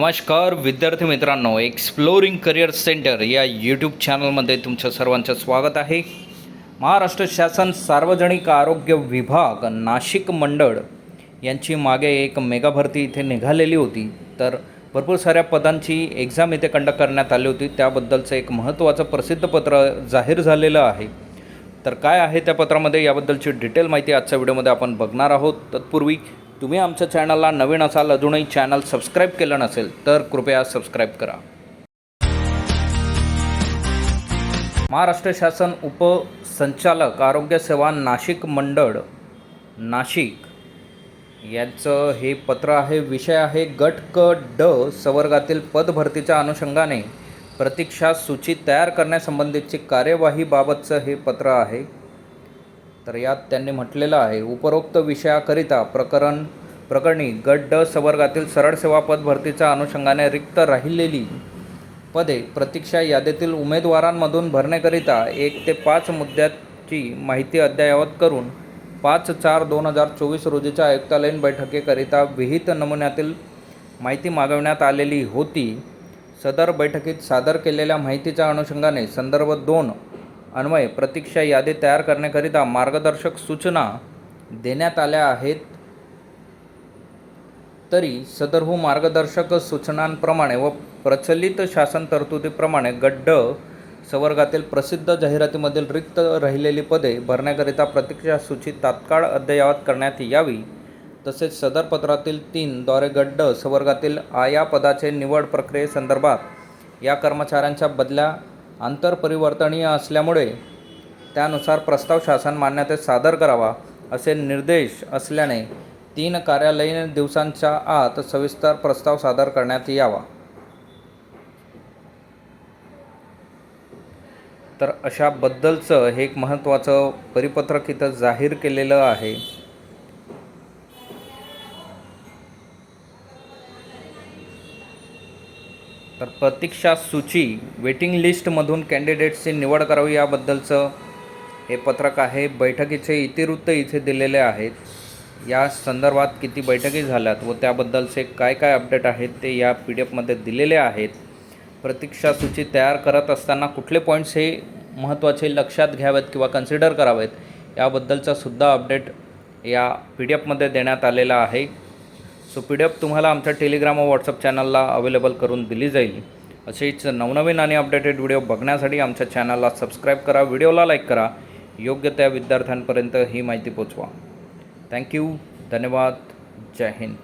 नमस्कार विद्यार्थी मित्रांनो. एक्सप्लोरिंग करिअर सेंटर या यूट्यूब चॅनलमध्ये तुमचं सर्वांचं स्वागत आहे. महाराष्ट्र शासन सार्वजनिक आरोग्य विभाग नाशिक मंडळ यांची मागे एक मेगा भरती इथे निघालेली होती. तर भरपूर साऱ्या पदांची एक्झाम इथे कंडक्ट करण्यात आली होती. त्याबद्दलचं एक महत्त्वाचं प्रसिद्ध पत्र जाहीर झालेलं आहे. तर काय आहे त्या पत्रामध्ये? याबद्दलची डिटेल माहिती आजच्या व्हिडिओमध्ये आपण बघणार आहोत. तत्पूर्वी तुम्ही आमच्या चॅनलला नवीन असाल अजूनही चॅनल सबस्क्राईब केलं नसेल तर कृपया सबस्क्राईब करा. महाराष्ट्र शासन उपसंचालक आरोग्य सेवा नाशिक मंडळ नाशिक यांचं हे पत्र आहे विषय आहे गट क ड संवर्गातील पदभरतीच्या अनुषंगाने. प्रतीक्षा सूची तयार करण्यासंबंधीची कार्यवाहीबाबतचं हे पत्र आहे. तर यात त्यांनी म्हटलेलं आहे उपरोक्त विषयाकरिता प्रकरण प्रकरणी गट ड सरळ सेवा पद भरतीच्या अनुषंगाने रिक्त राहिलेली पदे प्रतीक्षा यादीतील उमेदवारांमधून भरण्याकरिता एक ते पाच मुद्द्याची माहिती अद्ययावत करून पाच चार दोन हजार चोवीस रोजीच्या आयुक्तालयीन बैठकीकरिता विहित नमुन्यातील माहिती मागवण्यात आलेली होती. सदर बैठकीत सादर केलेल्या माहितीच्या अनुषंगाने संदर्भ दोन अन्वय प्रतीक्षा यादी तयार करण्याकरिता मार्गदर्शक सूचना देण्यात आल्या आहेत. तरी सदरहू हो मार्गदर्शक सूचनांप्रमाणे व प्रचलित शासन तरतुदीप्रमाणे गड्ड संवर्गातील प्रसिद्ध जाहिरातीमधील रिक्त राहिलेली पदे भरण्याकरिता प्रतीक्षा सूची तात्काळ अद्ययावत करण्यात यावी. तसेच सदर पत्रातील तीन द्वारे गड्ड संवर्गातील आया पदाचे निवड प्रक्रियेसंदर्भात या कर्मचाऱ्यांच्या बदल्या आंतरपरिवर्तनीय असल्यामुळे त्यानुसार प्रस्ताव शासन मान्यतेस सादर करावा असे निर्देश असल्याने तीन कार्यालयीन दिवसांच्या आत सविस्तर प्रस्ताव सादर करण्यात यावा. तर अशाबद्दलचं हे एक महत्त्वाचं परिपत्रक इथं जाहीर केलेलं आहे. तर प्रतीक्षा सूची वेटिंग लिस्टमधून कॅन्डिडेट्सची निवड करावी याबद्दलचं हे पत्रक आहे. बैठकीचे इतिवृत्त इथे दिलेले आहेत. या संदर्भात किती बैठकी झाल्यात व त्याबद्दलचे काय काय अपडेट आहेत ते या पी डी एफमध्ये दिलेले आहेत. प्रतीक्षा सूची तयार करत असताना कुठले पॉईंट्स हे महत्त्वाचे लक्षात घ्यावेत किंवा कन्सिडर करावेत याबद्दलचा सुद्धा अपडेट या पी डी एफमध्ये देण्यात आलेला आहे. सो पी डी एफ तुम्हाला आमच्या टेलिग्राम व व्हॉट्सअप चॅनलला अवेलेबल करून दिली जाईल. असेच नवनवीन आणि अपडेटेड व्हिडिओ बघण्यासाठी आमच्या चॅनलला सबस्क्राईब करा व्हिडिओला लाईक करा. योग्य त्या विद्यार्थ्यांपर्यंत ही माहिती पोचवा. थँक्यू धन्यवाद. जय हिंद.